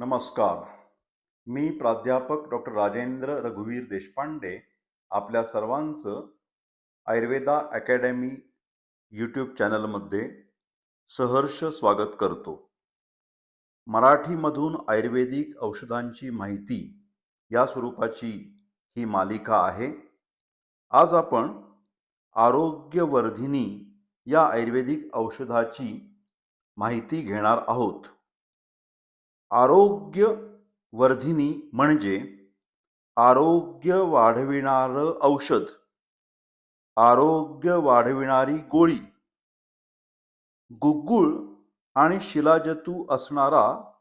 नमस्कार. मी प्राध्यापक डॉक्टर राजेंद्र रघुवीर देशपांडे आपल्या सर्वांचं आयुर्वेदा अकॅडमी यूट्यूब चॅनलमध्ये सहर्ष स्वागत करतो. मराठीमधून आयुर्वेदिक औषधांची माहिती या स्वरूपाची ही मालिका आहे. आज आपण आरोग्यवर्धिनी या आयुर्वेदिक औषधाची माहिती घेणार आहोत. आरोग्य वर्धिनी म्हणजे आरोग्य वाढविणारं औषध. आरोग्य वाढविणारी गोळी. गुगुळ आणि शिलाजतू असणारा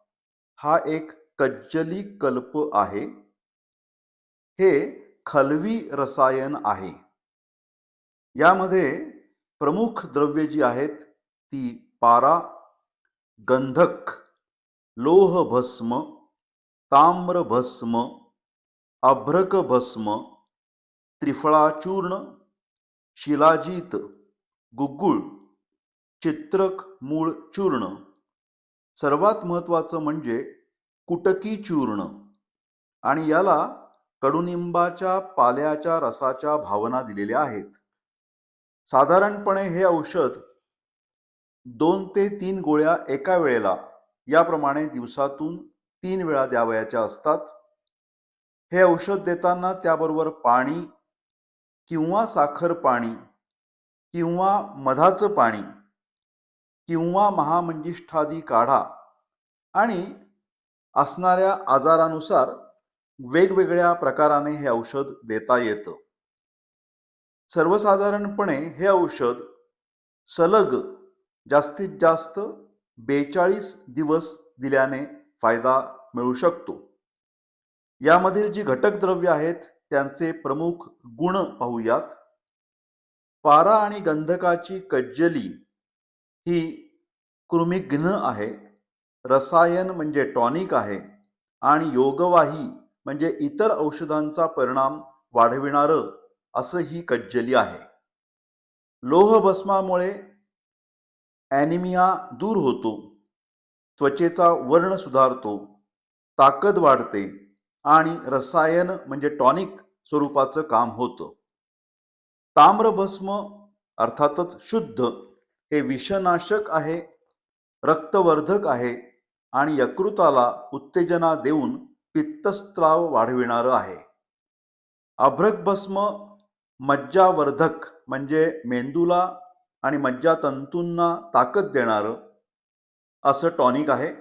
हा एक कज्जली कल्प आहे. हे खलवी रसायन आहे. यामध्ये प्रमुख द्रव्ये जी आहेत ती पारा गंधक लोहभस्म ताम्रभस्म अभ्रकभस्म त्रिफळाचूर्ण शिलाजीत गुगुळ चित्रक मूळ चूर्ण सर्वात महत्त्वाचं म्हणजे कुटकी चूर्ण आणि याला कडुनिंबाच्या पाल्याच्या रसाच्या भावना दिलेल्या आहेत. साधारणपणे हे औषध दोन ते तीन गोळ्या एका वेळेला याप्रमाणे दिवसातून तीन वेळा द्यावयाच्या असतात. हे औषध देताना त्याबरोबर पाणी किंवा साखर पाणी किंवा मधाचं पाणी किंवा महामंजिष्ठादी काढा आणि असणाऱ्या आजारानुसार वेगवेगळ्या प्रकाराने हे औषध देता येतं. सर्वसाधारणपणे हे औषध सलग जास्तीत जास्त बेचाळीस दिवस दिल्याने फायदा मिळू शकतो. यामधील जी घटक द्रव्य आहेत त्यांचे प्रमुख गुण पाहूयात. पारा आणि गंधकाची कज्जली ही कृमिघ्न आहे. रसायन म्हणजे टॉनिक आहे आणि योगवाही म्हणजे इतर औषधांचा परिणाम वाढविणारं असं ही कज्जली आहे. लोहभस्मामुळे ॲनिमिया दूर होतो त्वचेचा वर्ण सुधारतो ताकद वाढते आणि रसायन म्हणजे टॉनिक स्वरूपाचं काम होतं. ताम्रभस्म अर्थातच शुद्ध हे विषनाशक आहे रक्तवर्धक आहे आणि यकृताला उत्तेजना देऊन पित्तस्त्राव वाढविणारं आहे. अभ्रकभस्म मज्जावर्धक म्हणजे मेंदूला आणि मज्जातंतूंना ताकद देणारं असं टॉनिक आहे.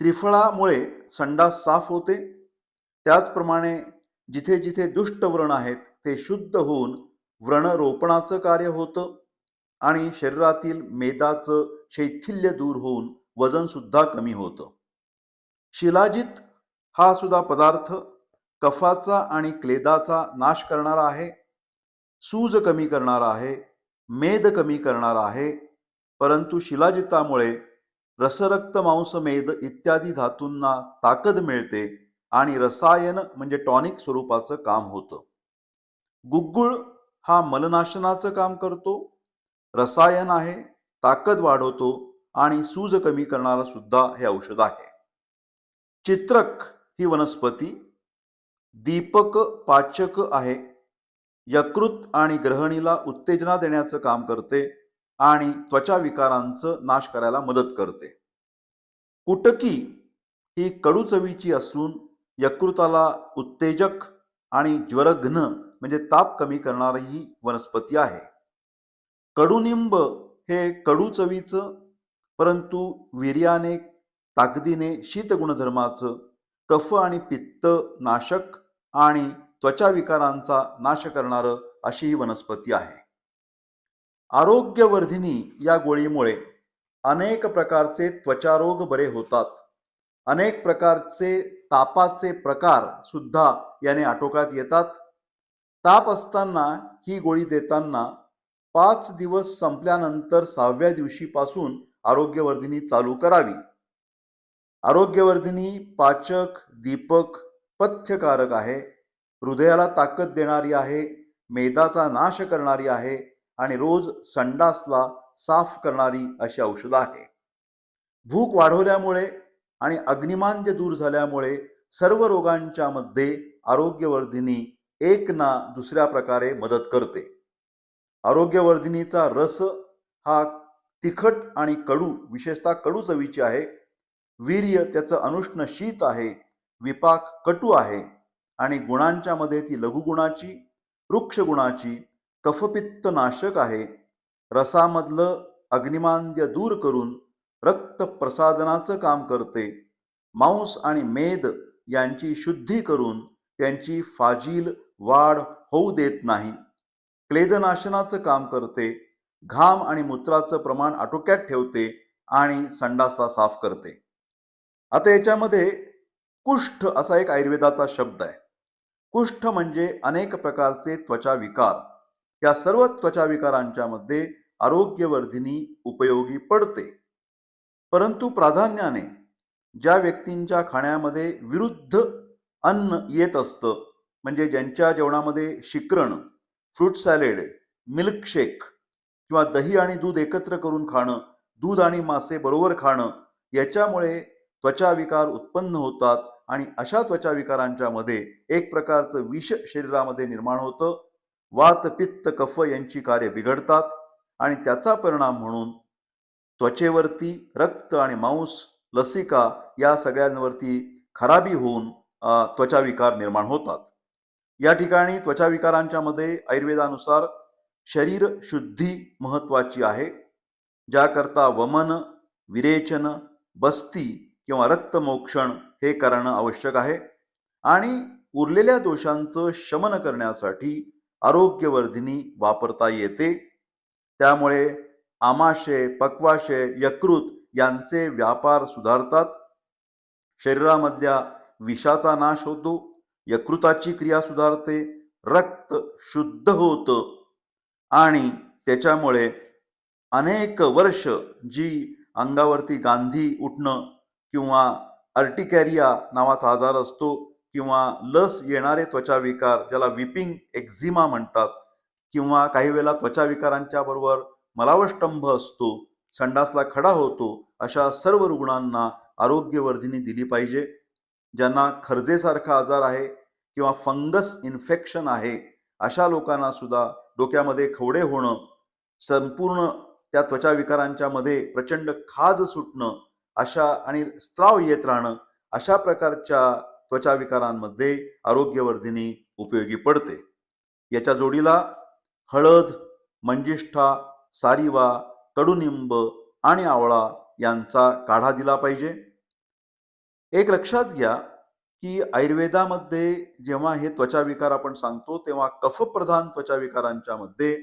त्रिफळामुळे संडास साफ होते. त्याचप्रमाणे जिथे जिथे दुष्ट व्रण आहेत ते शुद्ध होऊन व्रणरोपणाचं कार्य होतं आणि शरीरातील मेदाचं शैथिल्य दूर होऊन वजनसुद्धा कमी होतं. शिलाजित हा सुद्धा पदार्थ कफाचा आणि क्लेदाचा नाश करणारा आहे. सूज कमी करणारा आहे. मेद कमी करणार आहे. परंतु शिलाजितामुळे रसरक्त मांसमेद इत्यादी धातूंना ताकद मिळते आणि रसायन म्हणजे टॉनिक स्वरूपाचं काम होतं. गुग्गुळ हा मलनाशनाचं काम करतो. रसायन आहे ताकद वाढवतो आणि सूज कमी करणारा सुद्धा हे औषध आहे. चित्रक ही वनस्पती दीपक पाचक आहे. यकृत आणि ग्रहणीला उत्तेजना देण्याचं काम करते आणि त्वचा विकारांचं नाश करायला मदत करते. कुटकी ही कडू चवीची असून यकृताला उत्तेजक आणि ज्वरघ्न म्हणजे ताप कमी करणारी ही वनस्पती आहे. कडुनिंब हे कडू चवीचं परंतु वीर्याने ताकदीने शीत गुणधर्माचं कफ आणि पित्त नाशक आणि त्वचा विकारांचा नाश करणारं अशी ही वनस्पती आहे. आरोग्यवर्धिनी या गोळीमुळे अनेक प्रकारचे त्वचारोग बरे होतात. अनेक प्रकारचे तापाचे प्रकार सुद्धा याने आटोक्यात येतात. ताप असताना ही गोळी देताना पाच दिवस संपल्यानंतर सहाव्या दिवशीपासून आरोग्यवर्धिनी चालू करावी. आरोग्यवर्धिनी पाचक दीपक पथ्यकारक आहे. हृदयाला ताकद देणारी आहे मेदाचा नाश करणारी आहे आणि रोज संडासला साफ करणारी अशी औषधं आहे. भूक वाढवल्यामुळे आणि अग्निमांद्य दूर झाल्यामुळे सर्व रोगांच्या मध्ये आरोग्यवर्धिनी एक ना दुसऱ्या प्रकारे मदत करते. आरोग्यवर्धिनीचा रस हा तिखट आणि कडू विशेषतः कडू चवीची आहे. वीर्य त्याचं अनुष्ण शीत आहे. विपाक कटू आहे. आणि गुणांच्या मध्ये ती लघुगुणाची वृक्ष गुणाची कफपित्त नाशक आहे. रसामधलं अग्निमांद्य दूर करून रक्त प्रसादनाचं काम करते. मांस आणि मेद यांची शुद्धी करून त्यांची फाजील वाढ होऊ देत नाही. क्लेदनाशनाचं काम करते. घाम आणि मूत्राचं प्रमाण आटोक्यात ठेवते आणि संडासला साफ करते. आता याच्यामध्ये कुष्ठ असा एक आयुर्वेदाचा शब्द आहे. कुष्ठ म्हणजे अनेक प्रकारचे त्वचा विकार या सर्व त्वचा विकारांच्या मध्ये आरोग्यवर्धिनी उपयोगी पडते. परंतु प्राधान्याने ज्या व्यक्तींच्या खाण्यामध्ये विरुद्ध अन्न येत असतं म्हणजे ज्यांच्या जेवणामध्ये शिकरण फ्रूट सॅलेड मिल्कशेक किंवा दही आणि दूध एकत्र करून खाणं दूध आणि मासे बरोबर खाणं याच्यामुळे त्वचा विकार उत्पन्न होतात आणि अशा त्वचा विकारांच्या मध्ये एक प्रकारचं विष शरीरामध्ये निर्माण होतं. वात पित्त कफ यांची कार्य बिघडतात आणि त्याचा परिणाम म्हणून त्वचेवरती रक्त आणि मांस लसिका या सगळ्यांवरती खराबी होऊन त्वचा विकार निर्माण होतात. या ठिकाणी त्वचा विकारांच्या मध्ये आयुर्वेदानुसार शरीर शुद्धी महत्वाची आहे. ज्याकरता वमन विरेचन बस्ती किंवा रक्तमोक्षण हे करणं आवश्यक आहे. आणि उरलेल्या दोषांचं शमन करण्यासाठी आरोग्यवर्धिनी वापरता येते. त्यामुळे आमाशय पक्वाशय यकृत यांचे व्यापार सुधारतात. शरीरामधल्या विषाचा नाश होतो यकृताची क्रिया सुधारते रक्त शुद्ध होतं आणि त्याच्यामुळे अनेक वर्ष जी अंगावरती गांधी उठणं किंवा अर्टिकॅरिया नावाचा आजार असतो किंवा लस येणारे त्वचा विकार ज्याला विपिंग एक्झिमा म्हणतात किंवा काही वेळेला त्वचा विकारांच्या बरोबर मलावष्टंभ असतो संडासला खडा होतो अशा सर्व रुग्णांना आरोग्यवर्धिनी दिली पाहिजे. ज्यांना खर्जेसारखा आजार आहे किंवा फंगस इन्फेक्शन आहे अशा लोकांना सुद्धा डोक्यामध्ये खवडे होणं संपूर्ण त्या त्वचा विकारांच्या मध्ये प्रचंड खाज सुटणं अशा आणि स्त्राव येत राहणं अशा प्रकारच्या त्वचा विकारांमध्ये आरोग्यवर्धिनी उपयोगी पडते. याच्या जोडीला हळद मंजिष्ठा सारिवा कडुनिंब आणि आवळा यांचा काढा दिला पाहिजे. एक लक्षात घ्या की आयुर्वेदामध्ये जेव्हा हे त्वचा विकार आपण सांगतो तेव्हा कफप्रधान त्वचा विकारांच्या मध्ये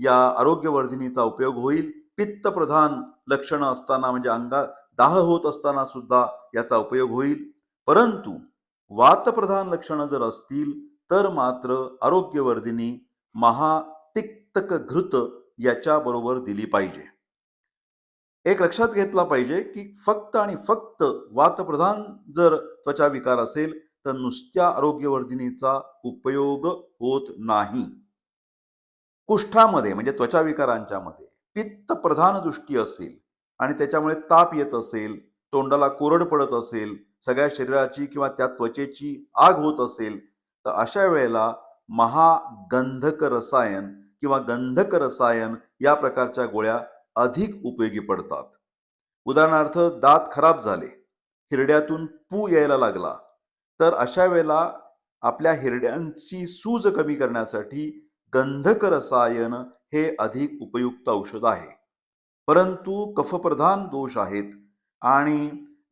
या आरोग्यवर्धिनीचा उपयोग होईल. पित्तप्रधान लक्षणं असताना म्हणजे अंगा दाह होत असताना सुद्धा याचा उपयोग होईल. परंतु वातप्रधान लक्षणं जर असतील तर मात्र आरोग्यवर्धिनी महातिक्तक घृत याच्या बरोबर दिली पाहिजे. एक लक्षात घेतला पाहिजे की फक्त आणि फक्त वातप्रधान जर त्वचा विकार असेल तर नुसत्या आरोग्यवर्धिनीचा उपयोग होत नाही. कुष्ठामध्ये म्हणजे त्वचा विकारांच्या मध्ये पित्त प्रधान दृष्टी असेल आणि त्याच्यामुळे ताप येत असेल तोंडाला कोरड पडत असेल सगळ्या शरीराची किंवा त्या त्वचेची आग होत असेल तर अशा वेळेला महागंधक रसायन किंवा गंधक रसायन या प्रकारच्या गोळ्या अधिक उपयोगी पडतात. उदाहरणार्थ दात खराब झाले हिरड्यातून पू यायला लागला तर अशा वेळेला आपल्या हिरड्यांची सूज कमी करण्यासाठी गंधक रसायन हे अधिक उपयुक्त औषध आहे. परंतु कफप्रधान दोष आहेत. आणि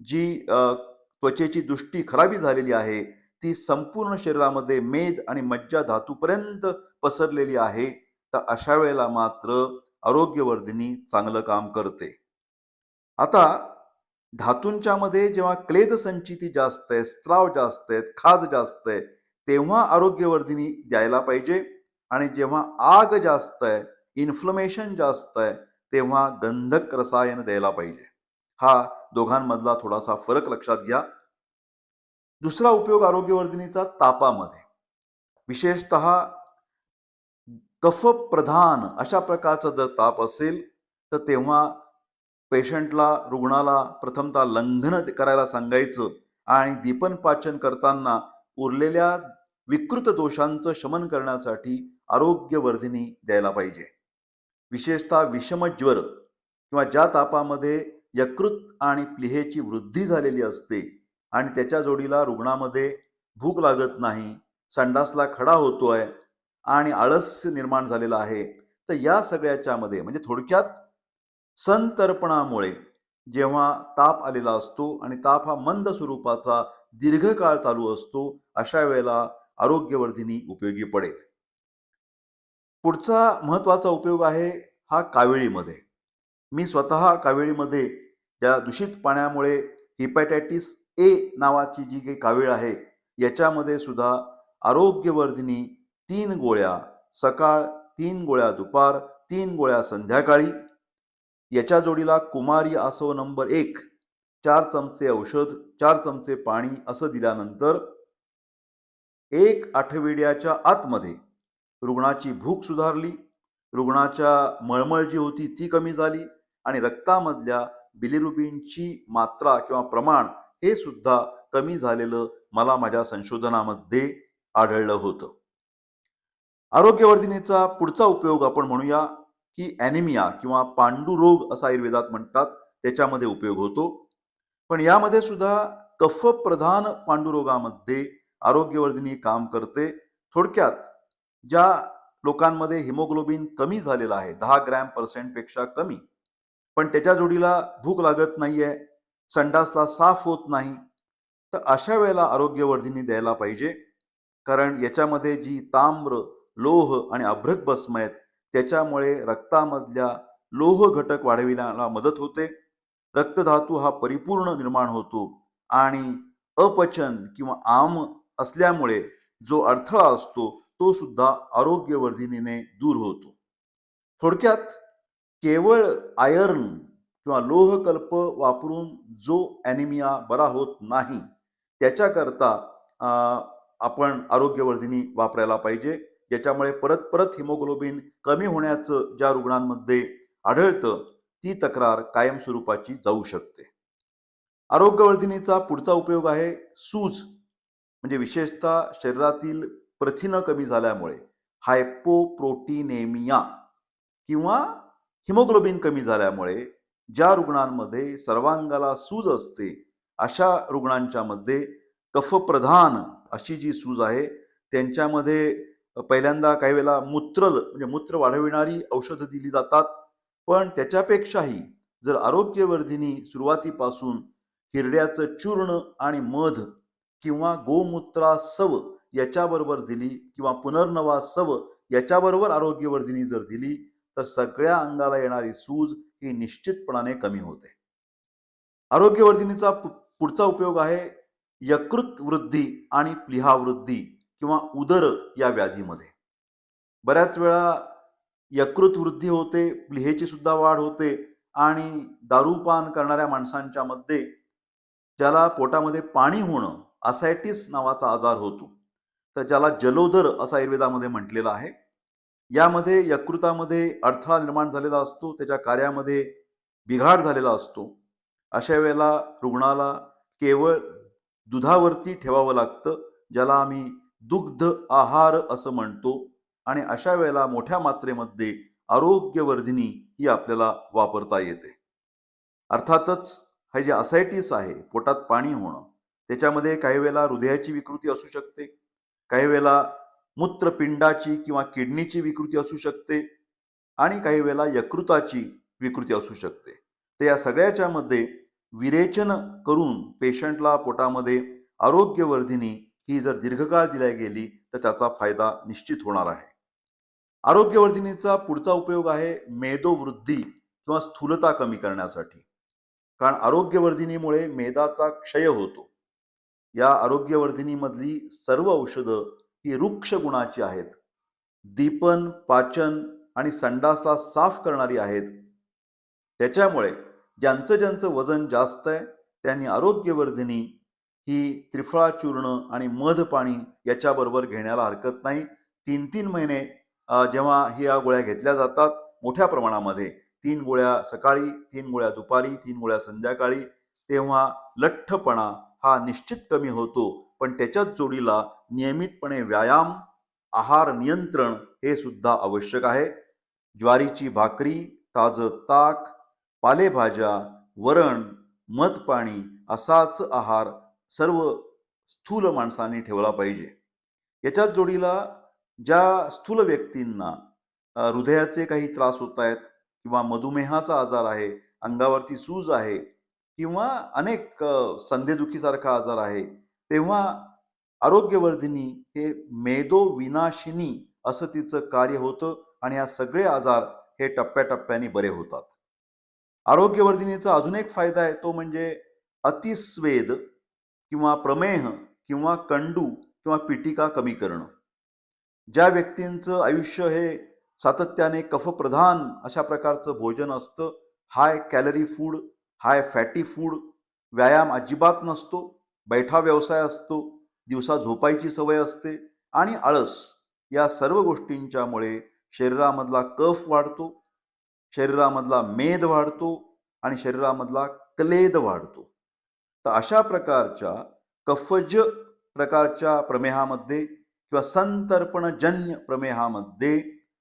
जी त्वचेची दृष्टी खराबी झालेली आहे ती संपूर्ण शरीरामध्ये मेद आणि मज्जा धातूपर्यंत पसरलेली आहे तर अशा वेळेला मात्र आरोग्यवर्धिनी चांगलं काम करते. आता धातूंच्या मध्ये जेव्हा क्लेद संचिती जास्त आहे स्त्राव जास्त आहेत खाज जास्त आहे तेव्हा आरोग्यवर्धिनी द्यायला पाहिजे. आणि जेव्हा आग जास्त आहे इन्फ्लमेशन जास्त आहे तेव्हा गंधक रसायन द्यायला पाहिजे. हा दोघांमधला थोडासा फरक लक्षात घ्या. दुसरा उपयोग आरोग्यवर्धिनीचा तापामध्ये. विशेषत कफप्रधान अशा प्रकारचा जर ताप असेल तर तेव्हा पेशंटला रुग्णाला प्रथमतः लंघन करायला सांगायचं आणि दीपन पाचन करताना उरलेल्या विकृत दोषांचं शमन करण्यासाठी आरोग्यवर्धिनी द्यायला पाहिजे. विशेषतः विषमज्वर किंवा ज्या तापामध्ये यकृत आणि प्लिहेची वृद्धी झालेली असते आणि त्याच्या जोडीला रुग्णामध्ये भूक लागत नाही संडासला खडा होतोय आणि आळस्य निर्माण झालेला आहे तर या सगळ्याच्या मध्ये म्हणजे थोडक्यात संतर्पणामुळे जेव्हा ताप आलेला असतो आणि ताप हा मंद स्वरूपाचा दीर्घकाळ चालू असतो अशा वेळेला आरोग्यवर्धिनी उपयोगी पडेल. पुढचा महत्त्वाचा उपयोग आहे हा कावेळीमध्ये. मी स्वतः कावेळीमध्ये त्या दूषित पाण्यामुळे हिपॅटायटिस ए नावाची जी काही कावीळ आहे याच्यामध्ये सुद्धा आरोग्यवर्धिनी तीन गोळ्या सकाळ तीन गोळ्या दुपार तीन गोळ्या संध्याकाळी. याच्या जोडीला कुमारी आसव नंबर एक चार चमचे औषध चार चमचे पाणी असं दिल्यानंतर एक आठवड्याच्या आतमध्ये रुग्णाची भूक सुधारली रुग्णाच्या मळमळ जी होती ती कमी झाली आणि रक्तामधल्या बिलिरुबिनची मात्रा किंवा प्रमाण हे सुद्धा कमी झालेलं मला माझ्या संशोधनामध्ये आढळलं होतं. आरोग्यवर्धिनीचा पुढचा उपयोग आपण म्हणूया की ॲनिमिया किंवा पांडुरोग असं आयुर्वेदात म्हणतात त्याच्यामध्ये उपयोग होतो. पण यामध्ये सुद्धा कफप्रधान पांडुरोगामध्ये आरोग्यवर्धिनी काम करते. थोडक्यात ज्या लोकांमध्ये हिमोग्लोबिन कमी झालेला आहे दहा ग्रॅम पर्सेंटपेक्षा कमी पण त्याच्या जोडीला भूक लागत नाहीये संडासला साफ होत नाही तर अशा वेळेला आरोग्यवर्धिनी द्यायला पाहिजे. कारण याच्यामध्ये जी ताम्र लोह आणि अभ्रक भस्म आहेत त्याच्यामुळे रक्तामधल्या लोह घटक वाढविण्याला मदत होते. रक्तधातू हा परिपूर्ण निर्माण होतो आणि अपचन किंवा आम असल्यामुळे जो अडथळा असतो तो सुद्धा आरोग्यवर्धिनीने दूर होतो. थोडक्यात केवळ आयर्न किंवा लोहकल्प वापरून जो ॲनिमिया बरा होत नाही त्याच्याकरता आपण आरोग्यवर्धिनी वापरायला पाहिजे ज्याच्यामुळे परत परत हिमोग्लोबिन कमी होण्याचं ज्या रुग्णांमध्ये आढळतं ती तक्रार कायमस्वरूपाची जाऊ शकते. आरोग्यवर्धिनीचा पुढचा उपयोग आहे सूज म्हणजे विशेषतः शरीरातील प्रथिनं कमी झाल्यामुळे हायपोप्रोटीनेमिया किंवा हिमोग्लोबिन कमी झाल्यामुळे ज्या रुग्णांमध्ये सर्वांगाला सूज असते अशा रुग्णांच्या मध्ये कफप्रधान अशी जी सूज आहे त्यांच्यामध्ये पहिल्यांदा काही वेळेला मूत्र म्हणजे मूत्र वाढविणारी औषधं दिली जातात. पण त्याच्यापेक्षाही जर आरोग्यवर्धिनी सुरुवातीपासून हिरड्याचं चूर्ण आणि मध किंवा गोमूत्रासव याच्याबरोबर दिली किंवा पुनर्नवा सव याच्याबरोबर आरोग्यवर्धिनी जर दिली तर सगळ्या अंगाला येणारी सूज ही निश्चितपणाने कमी होते. आरोग्यवर्धिनीचा पु- पुढचा उपयोग आहे यकृत वृद्धी आणि प्लिहावृद्धी किंवा उदर या व्याधीमध्ये. बऱ्याच वेळा यकृत वृद्धी होते प्लिहेची सुद्धा वाढ होते आणि दारूपान करणाऱ्या माणसांच्या मध्ये ज्याला पोटामध्ये पाणी होणं असायटिस नावाचा आजार होतो. तर ज्याला जलोदर असं आयुर्वेदामध्ये म्हटलेलं आहे यामध्ये यकृतामध्ये अडथळा निर्माण झालेला असतो त्याच्या कार्यामध्ये बिघाड झालेला असतो अशा वेळेला रुग्णाला केवळ दुधावरती ठेवावं लागतं ज्याला आम्ही दुग्ध आहार असं म्हणतो आणि अशा वेळेला मोठ्या मात्रेमध्ये आरोग्यवर्धिनी ही आपल्याला वापरता येते. अर्थातच हे जे असायटिस आहे पोटात पाणी होणं त्याच्यामध्ये काही वेळेला हृदयाची विकृती असू शकते काही वेळेला मूत्रपिंडाची किंवा किडनीची विकृती असू शकते आणि काही वेळेला यकृताची विकृती असू शकते. तर या सगळ्याच्या मध्ये विरेचन करून पेशंटला पोटामध्ये आरोग्यवर्धिनी ही जर दीर्घकाळ दिल्या गेली तर त्याचा फायदा निश्चित होणार आहे. आरोग्यवर्धिनीचा पुढचा उपयोग आहे मेदोवृद्धी किंवा स्थूलता कमी करण्यासाठी. कारण आरोग्यवर्धिनीमुळे मेदाचा क्षय होतो. या आरोग्यवर्धिनीमधली सर्व औषधं ही वृक्ष गुणाची आहेत. दीपन पाचन आणि संडासला साफ करणारी आहेत. त्याच्यामुळे ज्यांचं ज्यांचं वजन जास्त आहे त्यांनी आरोग्यवर्धिनी ही त्रिफळा चूर्ण आणि मध पाणी याच्याबरोबर घेण्याला हरकत नाही. तीन तीन महिने जेव्हा ही या गोळ्या घेतल्या जातात मोठ्या प्रमाणामध्ये तीन गोळ्या सकाळी तीन गोळ्या दुपारी तीन गोळ्या संध्याकाळी तेव्हा लठ्ठपणा हा निश्चित कमी होतो. पण त्याच्याच जोडीला नियमितपणे व्यायाम आहार नियंत्रण हे सुद्धा आवश्यक आहे. ज्वारीची भाकरी ताजं ताक पालेभाज्या वरण मध पाणी असाच आहार सर्व स्थूल माणसांनी ठेवला पाहिजे. याच्याच जोडीला ज्या स्थूल व्यक्तींना हृदयाचे काही त्रास होत आहेत किंवा मधुमेहाचा आजार आहे अंगावरती सूज आहे किंवा अनेक संधेदुखीसारखा आजार आहे तेव्हा आरोग्यवर्धिनी हे मेदो विनाशिनी असं तिचं कार्य होतं आणि या सगळे आजार हे टप्प्याटप्प्याने बरे होतात. आरोग्यवर्धिनीचा अजून एक फायदा आहे तो म्हणजे अतिस्वेद किंवा प्रमेह किंवा कंडू किंवा पिटिका कमी करणं. ज्या व्यक्तींचं आयुष्य हे सातत्याने कफप्रधान अशा प्रकारचं भोजन असतं high calorie food high fatty food व्यायाम अजिबात नसतो. बैठा व्यवसाय असतो. दिवसा झोपायची सवय असते. आणि आळस या सर्व गोष्टींच्यामुळे शरीरामधला कफ वाढतो. शरीरामधला मेद वाढतो. आणि शरीरामधला क्लेद वाढतो. तर अशा प्रकारच्या कफज प्रकारच्या प्रमेहामध्ये किंवा संतर्पणजन्य प्रमेहामध्ये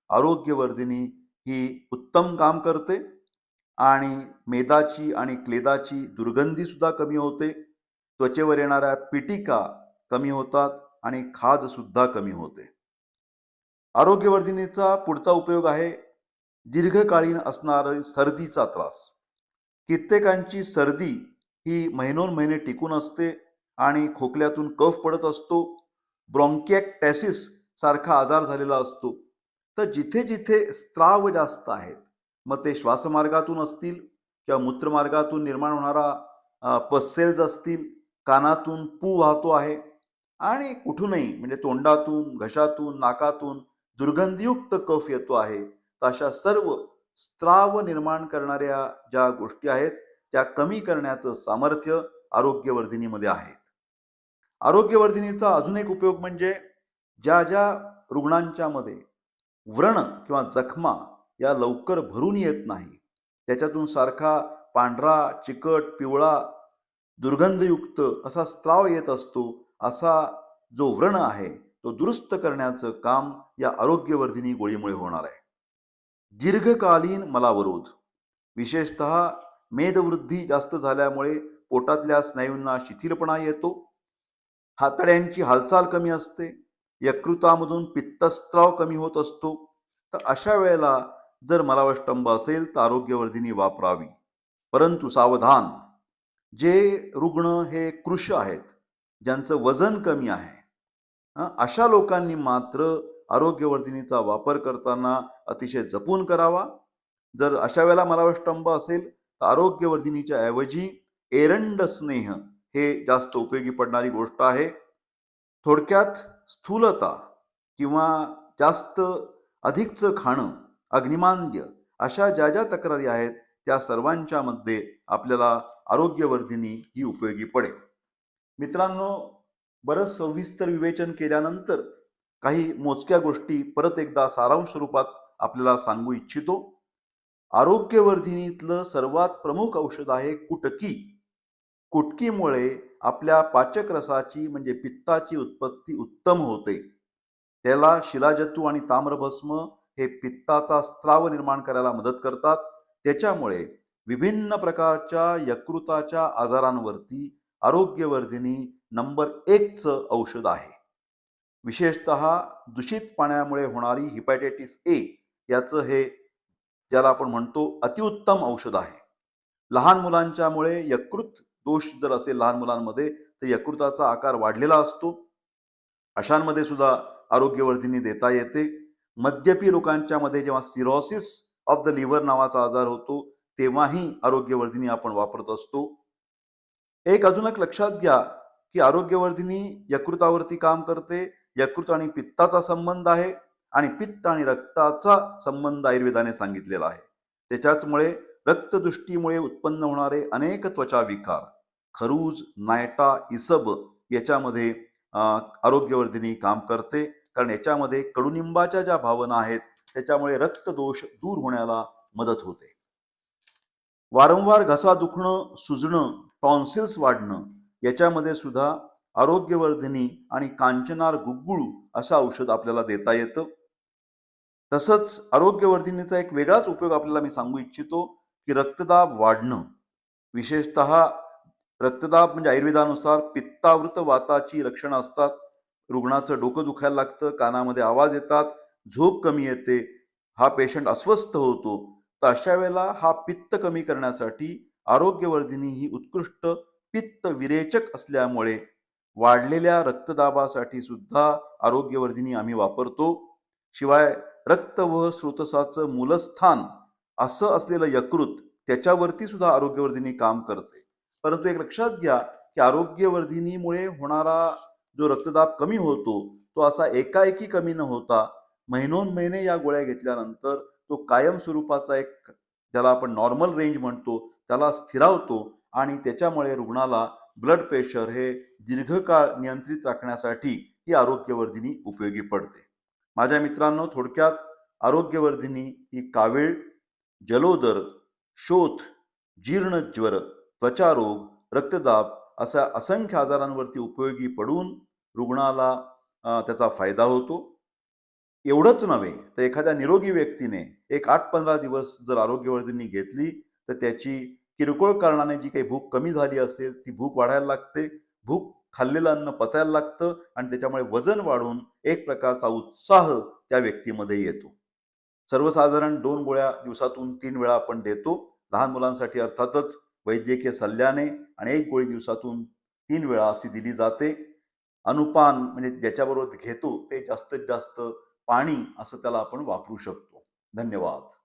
आरोग्यवर्धिनी ही उत्तम काम करते. आणि मेदाची आणि क्लेदाची दुर्गंधी सुद्धा कमी होते. त्वचेवर येणाऱ्या पिटिका कमी होतात आणि खाज सुद्धा कमी होते. आरोग्यवर्धिनीचा पुढचा उपयोग आहे दीर्घकालीन असणारा सर्दीचा त्रास. कित्येकांची सर्दी ही महिनोन महिने टिकून असते आणि खोकल्यातून कफ पडत असतो. ब्रॉन्किएक्टॅसिस सारखा आजार झालेला असतो. तर जिथे जिथे स्त्राव जास्त आहेत मग ते श्वासमार्गातून असतील किंवा मूत्रमार्गातून निर्माण होणारा पसेल्स असतील कानातून पू वाहतो आहे आणि कुठूनही म्हणजे तोंडातून घशातून नाकातून दुर्गंधयुक्त कफ येतो आहे तर अशा सर्व स्त्राव निर्माण करणाऱ्या ज्या गोष्टी आहेत त्या कमी करण्याचं सामर्थ्य आरोग्यवर्धिनीमध्ये आहेत आरोग्यवर्धिनीचा अजून एक उपयोग म्हणजे ज्या ज्या रुग्णांच्या मध्ये व्रण किंवा जखमा या लवकर भरून येत नाही. त्याच्यातून सारखा पांढरा चिकट पिवळा दुर्गंधयुक्त असा स्त्राव येत असतो. असा जो व्रण आहे तो दुरुस्त करण्याचं काम या आरोग्यवर्धिनी गोळीमुळे होणार आहे. दीर्घकालीन मलावरोध विशेषत मेदवृद्धी जास्त झाल्यामुळे पोटातल्या स्नायूंना शिथिलपणा येतो. हातड्यांची हालचाल कमी असते. यकृतामधून पित्तस्त्राव कमी होत असतो. तर अशा वेळेला जर मलावष्टंभ असेल तर आरोग्यवर्धिनी वापरावी. परंतु सावधान जे रुग्ण हे कृष आहेत ज्यांचं वजन कमी आहे अशा लोकांनी मात्र आरोग्यवर्धिनीचा वापर करताना अतिशय जपून करावा. जर अशा वेळेला मलावष्टंभ असेल तर आरोग्यवर्धिनीच्या ऐवजी एरंड स्नेह हे जास्त उपयोगी पडणारी गोष्ट आहे. थोडक्यात स्थूलता किंवा जास्त अधिकचं खाणं अग्निमांद्य. अशा ज्या ज्या तक्रारी आहेत त्या सर्वांच्या मध्ये आपल्याला आरोग्यवर्धिनी ही उपयोगी पडेल. मित्रांनो बरंच सविस्तर विवेचन केल्यानंतर काही मोजक्या गोष्टी परत एकदा सारांश स्वरूपात आपल्याला सांगू इच्छितो. आरोग्यवर्धिनीतलं सर्वात प्रमुख औषध आहे कुटकी. कुटकीमुळे आपल्या पाचक रसाची म्हणजे पित्ताची उत्पत्ती उत्तम होते. त्याला शिलाजतू आणि ताम्रभस्म हे पित्ताचा स्त्राव निर्माण करायला मदत करतात. त्याच्यामुळे विभिन्न प्रकारच्या यकृताच्या आजारांवरती आरोग्यवर्धिनी नंबर एकचं औषध आहे. विशेषत दूषित पाण्यामुळे होणारी हिपॅटायटिस ए याचं हे ज्याला आपण म्हणतो अतिउत्तम औषध आहे. लहान मुलांच्यामुळे यकृत दोष जर असेल लहान मुलांमध्ये तर यकृताचा आकार वाढलेला असतो. अशांमध्ये सुद्धा आरोग्यवर्धिनी देता येते. मद्यपी लोकांच्यामध्ये जेव्हा सिरोसिस ऑफ द लिव्हर नावाचा आजार होतो तेव्हाही आरोग्यवर्धिनी आपण वापरत असतो. एक अजून एक लक्षात घ्या की आरोग्यवर्धिनी यकृतावरती काम करते. यकृत आणि पित्ताचा संबंध आहे आणि पित्त आणि रक्ताचा संबंध आयुर्वेदाने सांगितलेला आहे. त्याच्याचमुळे रक्तदृष्टीमुळे उत्पन्न होणारे अनेक त्वचा विकार खरूज नायटा इसब याच्यामध्ये आरोग्यवर्धिनी काम करते. कारण याच्यामध्ये कडुनिंबाच्या ज्या भावना आहेत त्याच्यामुळे रक्तदोष दूर होण्याला मदत होते. वारंवार घसा दुखणं सुजणं टॉन्सिल्स वाढणं याच्यामध्ये सुद्धा आरोग्यवर्धिनी आणि कांचनार गुगुळू असं औषध आपल्याला देता येतं. तसंच आरोग्यवर्धिनीचा एक वेगळाच उपयोग आपल्याला मी सांगू इच्छितो की रक्तदाब वाढणं. विशेषत रक्तदाब म्हणजे आयुर्वेदानुसार पित्तावृत वाताची लक्षणं असतात रुग्णाचं डोकं दुखायला लागतं कानामध्ये आवाज येतात झोप कमी येते हा पेशंट अस्वस्थ होतो तर अशा वेळेला हा पित्त कमी करण्यासाठी आरोग्यवर्धिनी ही उत्कृष्ट पित्त विरेचक असल्यामुळे वाढलेल्या रक्तदाबासाठी सुद्धा आरोग्यवर्धिनी आम्ही वापरतो. शिवाय रक्त व स्रोतसाचं मूलस्थान असं असलेलं यकृत त्याच्यावरती सुद्धा आरोग्यवर्धिनी काम करते. परंतु एक लक्षात घ्या की आरोग्यवर्धिनीमुळे होणारा जो रक्तदाब कमी होतो तो असा एकाएकी कमी न होता महिनोन महिने या गोळ्या घेतल्यानंतर तो कायम स्वरूपाचा एक ज्याला आपण नॉर्मल रेंज म्हणतो त्याला स्थिरावतो आणि त्याच्यामुळे रुग्णाला ब्लड प्रेशर हे दीर्घकाळ नियंत्रित राखण्यासाठी ही आरोग्यवर्धिनी उपयोगी पडते. माझ्या मित्रांनो थोडक्यात आरोग्यवर्धिनी ही कावीळ जलोदर शोथ जीर्णज्वर त्वचारोग रक्तदाब अशा असंख्य आजारांवरती उपयोगी पडून रुग्णाला त्याचा फायदा होतो. एवढंच नव्हे तर एखाद्या निरोगी व्यक्तीने एक आठ पंधरा दिवस जर आरोग्यवर्धिनी घेतली तर त्याची किरकोळ कारणाने जी काही भूक कमी झाली असेल ती भूक वाढायला लागते. भूक खाल्लेलं अन्न पचायला लागतं आणि त्याच्यामुळे वजन वाढून एक प्रकारचा उत्साह त्या व्यक्तीमध्ये येतो. सर्वसाधारण दोन गोळ्या दिवसातून तीन वेळा आपण देतो. लहान मुलांसाठी अर्थातच वैद्यकीय सल्ल्याने आणि एक गोळी दिवसातून तीन वेळा अशी दिली जाते. अनुपान म्हणजे ज्याच्याबरोबर घेतो ते जास्तीत जास्त पाणी असं त्याला आपण वापरू शकतो. धन्यवाद.